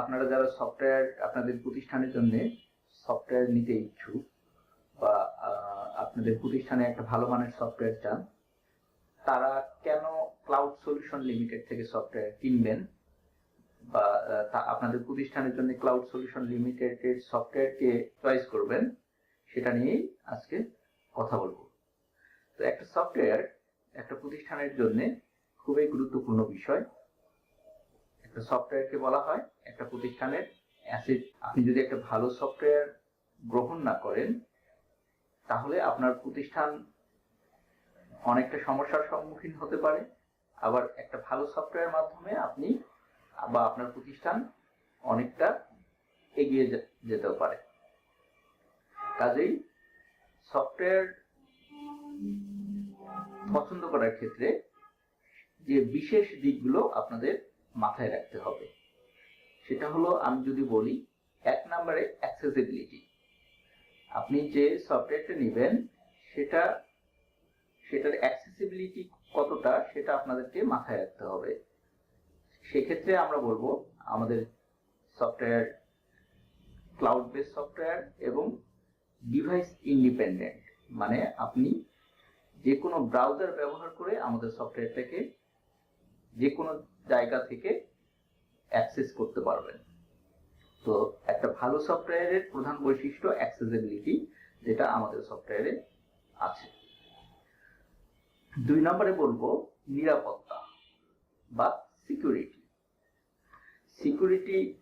আপনারা যারা সফটওয়্যার আপনাদের প্রতিষ্ঠানের জন্য সফটওয়্যার নিতে ইচ্ছুক বা আপনাদের প্রতিষ্ঠানে একটা ভালো মানের সফটওয়্যার চান, তারা কেন ক্লাউড সলিউশন লিমিটেড থেকে সফটওয়্যার কিনবেন? বা আপনাদের প্রতিষ্ঠানের জন্য ক্লাউড সলিউশন লিমিটেডের সফটওয়্যারকে চয়েস করবেন, সেটা নিয়েই আজকে কথা বলব। তো একটা সফটওয়্যার একটা প্রতিষ্ঠানের জন্য খুবই গুরুত্বপূর্ণ বিষয়। সফটওয়্যারকে বলা হয়, একটা প্রতিষ্ঠানের অ্যাসেট আপনি যদি একটা ভালো সফটওয়্যার গ্রহণ না করেন, তাহলে আপনার প্রতিষ্ঠান অনেকটা সমস্যার সম্মুখীন হতে পারে। আবার একটা ভালো সফটওয়্যার মাধ্যমে আপনি, বা আপনার প্রতিষ্ঠান অনেকটা এগিয়ে যেতেও পারে। কাজেই সফটওয়্যার পছন্দ করার ক্ষেত্রে যে বিশেষ দিকগুলো আপনাদের মাথায় রাখতে হবে। সেটা হলো আমি যদি বলি, এক নম্বরে অ্যাক্সেসিবিলিটি আপনি যে সফটওয়্যারটা নেবেন, সেটা, সেটার অ্যাক্সেসিবিলিটি কতটা, সেটা আপনাদেরকে মাথায় রাখতে হবে। সেক্ষেত্রে আমরা বলব, আমাদের সফটওয়্যার ক্লাউড বেস সফটওয়্যার এবং ডিভাইস ইন্ডিপেন্ডেন্ট মানে আপনি যে কোনো ব্রাউজার ব্যবহার করে আমাদের সফটওয়্যারটাকে যে কোনো জায়গা থেকে অ্যাক্সেস করতে পারবেন। তো একটা ভালো সফটওয়্যারের প্রধান বৈশিষ্ট্য অ্যাক্সেসিবিলিটি যেটা আমাদের সফটওয়্যারে আছে। দুই নম্বরে বলব নিরাপত্তা বা সিকিউরিটি। সিকিউরিটি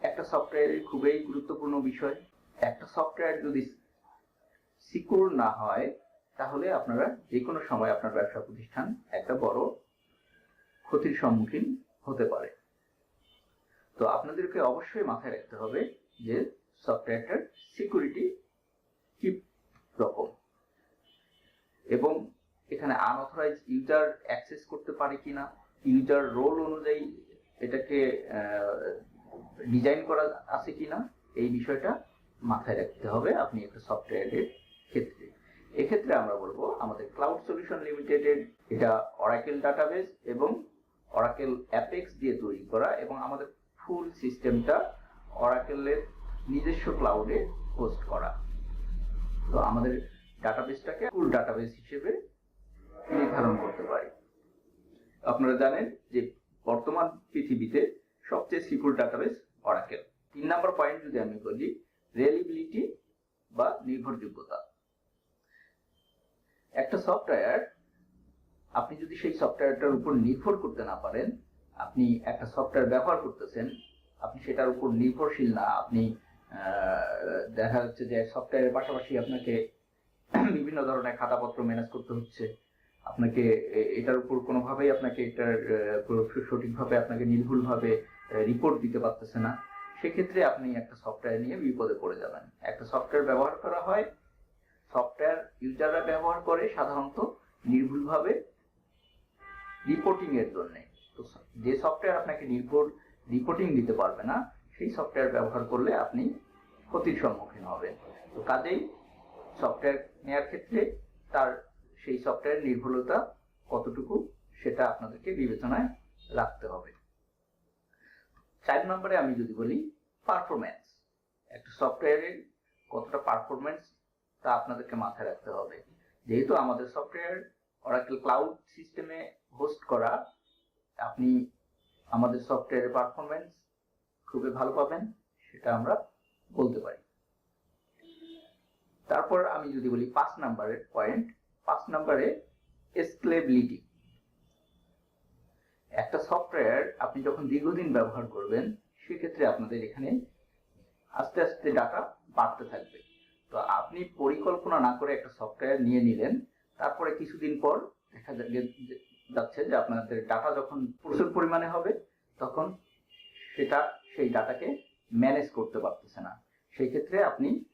একটা সফটওয়্যারের খুবই গুরুত্বপূর্ণ বিষয়। একটা সফটওয়্যার যদি সিকিউর না হয়, তাহলে আপনারা যে কোনো সময় আপনার ব্যবসা প্রতিষ্ঠান একটা বড় ক্ষতির সম্মুখীন হতে পারে। তো আপনাদেরকে অবশ্যই মাথায় রাখতে হবে যে সফটওয়্যারটার সিকিউরিটি কি রকম? এবং এখানে আনঅথরাইজ ইউজার অ্যাক্সেস করতে পারে কিনা ইউজার রোল অনুযায়ী এটাকে ডিজাইন করা আছে কিনা, এই বিষয়টা মাথায় রাখতে হবে আপনি একটা সফটওয়্যারের ক্ষেত্রে। এক্ষেত্রে আমরা বলব আমাদের ক্লাউড সলিউশন লিমিটেডের এটা অরাকেল ডাটাবেস এবং অরাকেল অ্যাপেক্স দিয়ে তৈরি করা এবং আমাদের ফুল সিস্টেমটা অরাকেলের নিজস্ব ক্লাউডে হোস্ট করা। তো আমাদের ডাটাবেসটাকে ফুল ডাটাবেস হিসেবে নির্ধারণ করতে পারি। আপনারা জানেন যে বর্তমান পৃথিবীতে সবচেয়ে সিকিউর ডাটাবেস অরাকেল তিন নম্বর পয়েন্ট যদি আমি বলি রিয়েলিবিলিটি বা নির্ভরযোগ্যতা। একটা সফটওয়্যার আপনি যদি সেই সফটওয়্যারটার উপর নির্ভর করতে না পারেন, আপনি একটা সফটওয়্যার ব্যবহার করতেছেন, আপনি সেটার উপর নির্ভরশীল না, আপনি দেখা যাচ্ছে যে সফটওয়্যারের পাশাপাশি আপনাকে বিভিন্ন ধরনের খাতাপত্র ম্যানেজ করতে হচ্ছে। আপনাকে এটার উপর কোনোভাবেই আপনাকে এটার সঠিকভাবে আপনাকে নির্ভুলভাবে রিপোর্ট দিতে পারতেছে না। সেক্ষেত্রে আপনি একটা সফটওয়্যার নিয়ে বিপদে পড়ে যাবেন। একটা সফটওয়্যার ব্যবহার করা হয় সফটওয়্যার ইউজাররা ব্যবহার করে সাধারণত নির্ভুলভাবে রিপোর্টিং এর জন্য। তো যে সফটওয়্যার আপনাকে নির্ভুল রিপোর্টিং দিতে পারবে না, সেই সফটওয়্যার ব্যবহার করলে আপনি ক্ষতির সম্মুখীন হবেন। তো কাজেই সফটওয়্যার নেওয়ার ক্ষেত্রে তার সেই সফটওয়্যার নির্ভুলতা কতটুকু, সেটা আপনাদেরকে বিবেচনায় রাখতে হবে। চার নম্বরে আমি যদি বলি পারফরম্যান্স একটা সফটওয়্যারের কতটা পারফরম্যান্স তা আপনাদেরকে মাথায় রাখতে হবে। যেহেতু আমাদের সফটওয়্যার অরাকেল ক্লাউড সিস্টেমে হোস্ট করা, আপনি আমাদের সফটওয়্যারের পারফরম্যান্স খুবই ভালো পাবেন, সেটা আমরা বলতে পারি। তারপর আমি যদি বলি পাঁচ নাম্বারের পয়েন্ট পাঁচ নাম্বারে স্কেলেবিলিটি একটা সফটওয়্যার আপনি যখন দীর্ঘদিন ব্যবহার করবেন, সেক্ষেত্রে আপনাদের এখানে আস্তে আস্তে ডাটা বাড়তে থাকবে। তো আপনি পরিকল্পনা না করে একটা সফটওয়্যার নিয়ে নিলেন তারপরে কিছুদিন পর দেখা যাচ্ছে যে আপনাদের ডাটা যখন প্রচুর পরিমাণে হবে, তখন সেটা সেই ডাটাকে ম্যানেজ করতে পারতেছে না। সেই ক্ষেত্রে আপনি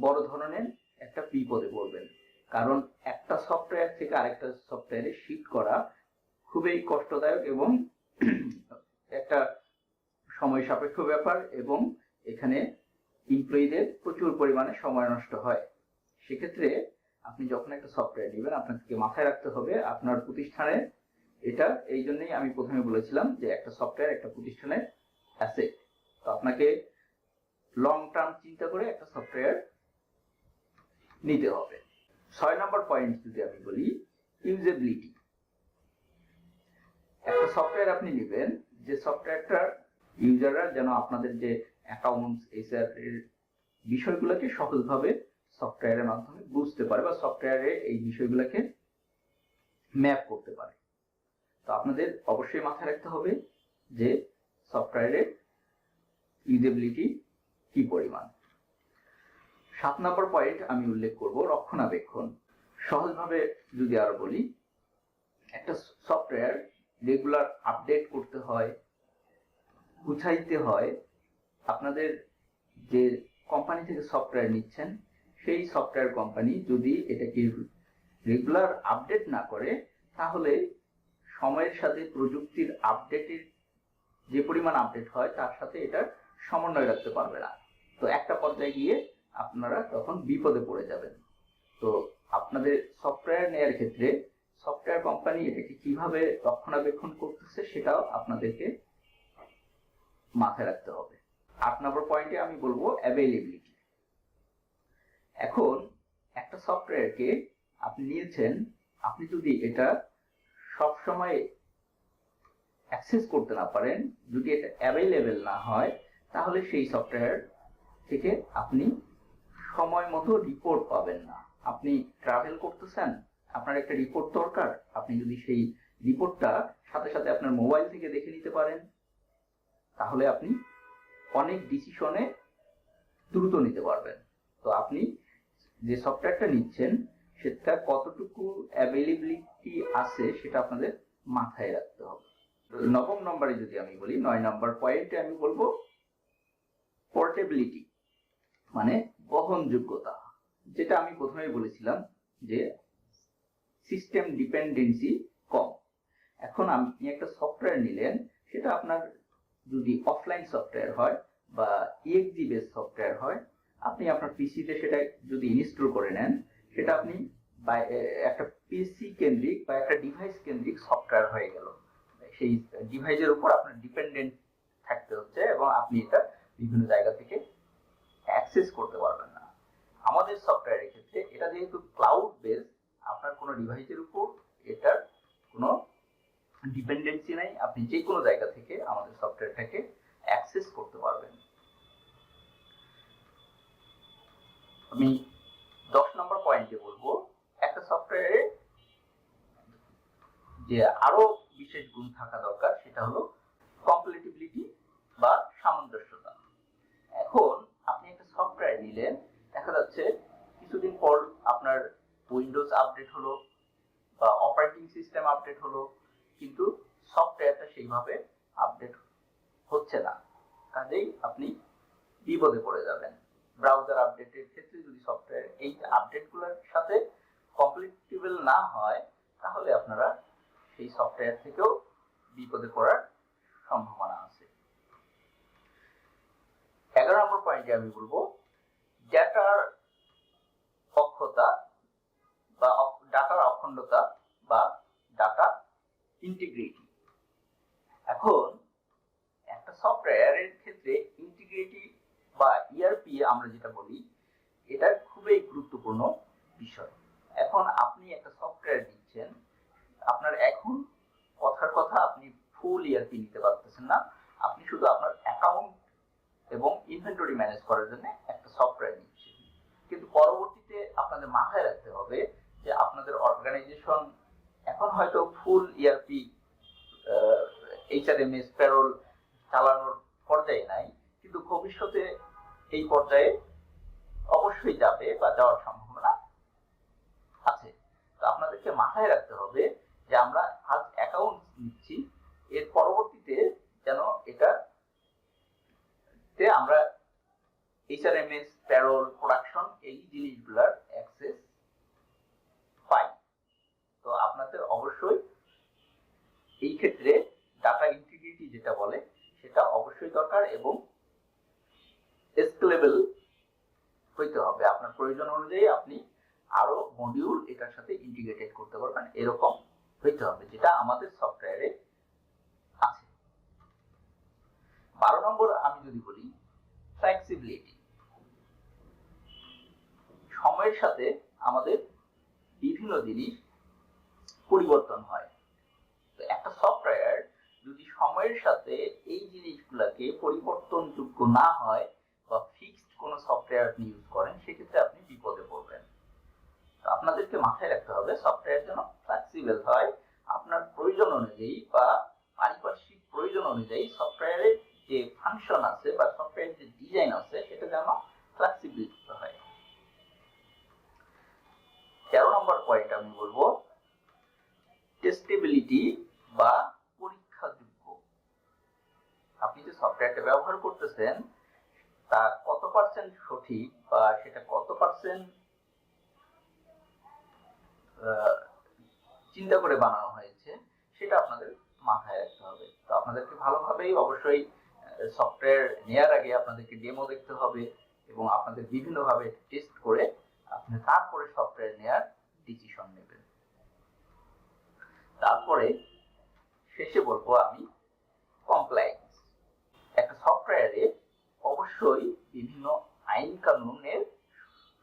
বড় ধরনের একটা বিপদে পড়বেন। কারণ একটা সফটওয়্যার থেকে আরেকটা সফটওয়্যারে শিফট করা খুবই কষ্টদায়ক এবং একটা সময় সাপেক্ষ ব্যাপার এবং এখানে এমপ্লয়ীদের প্রচুর পরিমাণে সময় নষ্ট হয়। সেক্ষেত্রে আপনি যখন একটা সফটওয়্যার নেবেন, আপনাকে মাথায় রাখতে হবে আপনার প্রতিষ্ঠানের এটা, এই জন্যই আমি প্রথমে বলেছিলাম যে একটা সফটওয়্যার একটা প্রতিষ্ঠানের অ্যাসেট তো আপনাকে লং টার্ম চিন্তা করে একটা সফটওয়্যার নিতে হবে। ছয় নম্বর পয়েন্ট যদি আমি বলি ইউজেবিলিটি একটা সফটওয়্যার আপনি নেবেন, যে সফটওয়্যারটার ইউজাররা যেন আপনাদের যে অ্যাকাউন্টস এসআর এর বিষয়গুলোকে সহজভাবে সফটওয়্যারের মাধ্যমে বুঝতে পারে বা সফটওয়্যারে এই বিষয়গুলোকে ম্যাপ করতে পারে। তো আপনাদের অবশ্যই মাথায় রাখতে হবে যে সফটওয়্যারের ইউজেবিলিটি কি পরিমাণ। সাত নম্বর পয়েন্ট আমি উল্লেখ করব রক্ষণাবেক্ষণ। সহজভাবে যদি আর বলি, একটা সফটওয়্যার রেগুলার আপডেট করতে হয়, গুছাইতে হয়, আপনাদের যে কোম্পানি থেকে সফটওয়্যার নিচ্ছেন সেই সফটওয়্যার কোম্পানি যদি এটাকে রেগুলার আপডেট না করে, তাহলে সময়ের সাথে প্রযুক্তির আপডেটের যে পরিমাণ আপডেট হয়, তার সাথে এটার সমন্বয় রাখতে পারবে না। তো একটা পর্যায়ে গিয়ে আপনারা তখন বিপদে পড়ে যাবেন। তো আপনাদের সফটওয়্যার নেয়ার ক্ষেত্রে সফটওয়্যার কোম্পানি এটাকে কীভাবে রক্ষণাবেক্ষণ করতেছে, সেটাও আপনাদেরকে মাথায় রাখতে হবে। আট নম্বর পয়েন্টে আমি বলব অ্যাভেলেবিলিটি এখন একটা সফটওয়্যারকে আপনি নিয়েছেন, আপনি যদি এটা সব সময় অ্যাক্সেস করতে না পারেন, যদি এটা অ্যাভেলেবেল না হয়, তাহলে সেই সফটওয়্যার থেকে আপনি সময় মতো রিপোর্ট পাবেন না। আপনি ট্রাভেল করতেছেন, আপনার একটা রিপোর্ট দরকার, আপনি যদি সেই রিপোর্টটা সাথে সাথে আপনার মোবাইল থেকে দেখে নিতে পারেন, তাহলে আপনি অনেক ডিসিশনে দ্রুত নিতে পারবেন। তো আপনি যে সফটওয়্যারটা নিচ্ছেন, সেটা কতটুকু অ্যাভেলেবিলিটি আছে সেটা আপনাদের মাথায় রাখতে হবে। নবম নম্বরে যদি আমি বলি, নয় নম্বর পয়েন্টে আমি বলব পোর্টেবিলিটি মানে বহনযোগ্যতা। যেটা আমি প্রথমেই বলেছিলাম যে সিস্টেম ডিপেন্ডেন্সি কম। এখন আপনি একটা সফটওয়্যার নিলেন, সেটা আপনার যদি অফলাইন সফটওয়্যার হয় বা ইএক্সি বেস সফটওয়্যার হয় আপনি আপনার পিসিতে সেটা যদি ইনস্টল করে নেন, সেটা আপনি বা একটা পিসি কেন্দ্রিক বা একটা ডিভাইস কেন্দ্রিক সফটওয়্যার হয়ে গেল। সেই ডিভাইসের উপর আপনার ডিপেন্ডেন্ট থাকতে হচ্ছে এবং আপনি এটা বিভিন্ন জায়গা থেকে অ্যাক্সেস করতে পারবেন না। আমাদের সফটওয়্যারের ক্ষেত্রে এটা যেহেতু ক্লাউড বেস আপনার কোনো ডিভাইসের উপর এটার কোনো ডিপেন্ডেন্সি নাই। আপনি যে কোনো জায়গা থেকে আমাদের সফটওয়্যারটাকে অ্যাক্সেস করতে পারবেন। আমি দশ নম্বর পয়েন্টে বলব, একটা সফটওয়্যারে যে আরও বিশেষ গুণ থাকা দরকার, সেটা হলো কম্পাটিবিলিটি বা সামঞ্জস্যতা। এখন আপনি একটা সফটওয়্যার নিলেন, দেখা যাচ্ছে কিছুদিন পর আপনার উইন্ডোজ আপডেট হলো বা অপারেটিং সিস্টেম আপডেট হলো, কিন্তু সফটওয়্যারটা সেইভাবে আপডেট হচ্ছে না। কাজেই আপনি বিপদে পড়ে যাবেন। ব্রাউজার আপডেটের ক্ষেত্রে যদি সফটওয়্যার এই আপডেটগুলোর সাথে কমপ্লিটেবল না হয়, তাহলে আপনারা সেই সফটওয়্যার থেকেও বিপদে পড়ার সম্ভাবনা আছে। এগারো নম্বর পয়েন্টে আমি বলব ডেটার অক্ষতা বা ডাটার অখণ্ডতা বা ডাটা ইন্টিগ্রিটি এখন, একটা সফটওয়্যারের ক্ষেত্রে ইন্টিগ্রিটি বা ইআরপি আমরা যেটা বলি, এটা খুবই গুরুত্বপূর্ণ বিষয়। এখন আপনি একটা সফটওয়্যার দিচ্ছেন, আপনার এখন কথার কথা আপনি ফুল ইআরপি নিতে পারতেছেন না। আপনি শুধু আপনার অ্যাকাউন্ট এবং ইনভেন্টরি ম্যানেজ করার জন্য একটা সফটওয়্যার নিচ্ছেন। কিন্তু পরবর্তীতে আপনাদের মাথায় রাখতে হবে যে আপনাদের অর্গানাইজেশন এখন হয়তো ফুল ইআরপি এইচআরএমএস প্যারোল চালানোর পর্যায়ে নাই, কিন্তু ভবিষ্যতে এই পর্যায়ে অবশ্যই যাবে বা যাওয়ার সম্ভাবনা আছে। তো আপনাদেরকে মাথায় রাখতে হবে যে আমরা আজ অ্যাকাউন্ট নিচ্ছি, এর পরবর্তীতে যেন এটা তে আমরা এইচআরএমএস প্যারোল প্রোডাকশন এই জিনিসগুলোর অ্যাক্সেস পাই। তো আপনাদের অবশ্যই এই ক্ষেত্রে ডাটা ইন্টিগ্রিটি যেটা বলে, সেটা অবশ্যই দরকার এবং স্কেলেবল হইতে হবে। আপনার প্রয়োজন অনুযায়ী আপনি আরও মডিউল এটার সাথে ইন্টিগ্রেটেড করতে পারবেন। এরকম হইতে হবে, যেটা আমাদের সফটওয়্যারে আছে। বারো নম্বর আমি যদি বলি ফ্লেক্সিবিলিটি সময়ের সাথে আমাদের বিভিন্ন জিনিস পরিবর্তন হয়। তো একটা সফটওয়্যার যদি সময়ের সাথে এই জিনিসগুলোকে পরিবর্তনযোগ্য না হয় বা ফিক্সড কোনো সফটওয়্যার আপনি ইউজ করেন, সেক্ষেত্রে আপনি বিপদে পড়বেন। তো আপনাদেরকে মাথায় রাখতে হবে সফটওয়্যার যেন ফ্লেক্সিবল হয়। আপনার প্রয়োজন অনুযায়ী বা পারিপার্শ্বিক প্রয়োজন অনুযায়ী সফটওয়্যারের যে ফাংশন আছে বা সফটওয়্যারের যে ডিজাইন আছে, সেটা যেন ফ্লেক্সিবল হয়। তেরো নম্বর পয়েন্ট আমি বলব টেস্টেবিলিটি বা পরীক্ষাযোগ্য। আপনি যে সফটওয়্যারটা ব্যবহার করতেছেন তা কত পার্সেন্ট সঠিক বা সেটা কত পার্সেন্ট চিন্তা করে বানানো হয়েছে সেটা আপনাদের মাথায় রাখতে হবে। তো আপনাদেরকে ভালোভাবেই অবশ্যই সফটওয়্যার নেওয়ার আগে আপনাদেরকে ডেমো দেখতে হবে এবং আপনাদের বিভিন্নভাবে টেস্ট করে আপনি তারপরে সফটওয়্যার নেওয়ার ডিসিশন নেবেন। তারপরে শেষে বলব আমি কমপ্লায়েন্স একটা সফটওয়্যারে অবশ্যই বিভিন্ন আইন কানুনের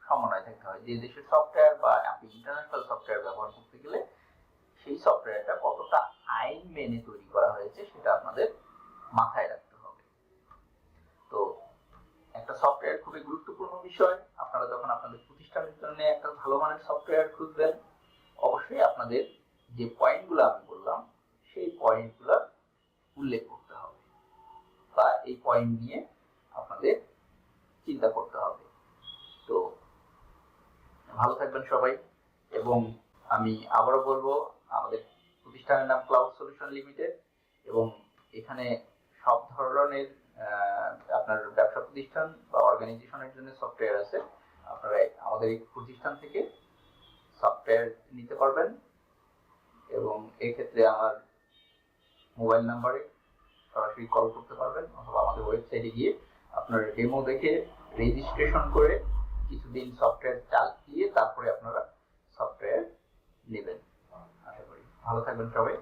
সমন্বয় থাকতে হয়। যে দেশের সফটওয়্যার বা আপনি ইন্টারন্যাশনাল সফটওয়্যার ব্যবহার করতে গেলে সেই সফটওয়্যারটা কতটা আইন মেনে তৈরি করা হয়েছে সেটা আপনাদের মাথায় রাখতে হবে। তো একটা সফটওয়্যার খুবই গুরুত্বপূর্ণ বিষয়। আপনারা যখন আপনাদের প্রতিষ্ঠানের জন্য একটা ভালো মানের সফটওয়্যার খুঁজবেন, অবশ্যই আপনাদের যে পয়েন্টগুলো আমি বললাম, সেই পয়েন্টগুলো উল্লেখ করতে হবে। বা এই পয়েন্ট নিয়ে চিন্তা করতে হবে। তো ভালো থাকবেন সবাই, এবং আমি আবারও বলব, আমাদের প্রতিষ্ঠানের নাম ক্লাউড সলিউশন লিমিটেড এবং এখানে সব ধরনের আপনার ব্যবসা প্রতিষ্ঠান বা অর্গানাইজেশনের জন্য সফটওয়্যার আছে। আপনারা আমাদের এই প্রতিষ্ঠান থেকে সফটওয়্যার নিতে পারবেন, এবং এক্ষেত্রে আমার মোবাইল নাম্বারে সরাসরি কল করতে পারবেন, অথবা আমাদের ওয়েবসাইটে গিয়ে আপনার ডেমো দেখে রেজিস্ট্রেশন করে কিছুদিন সফটওয়্যার চাল দিয়ে তারপরে আপনারা সফটওয়্যার নেবেন। আশা করি। ভালো থাকবেন সবাই।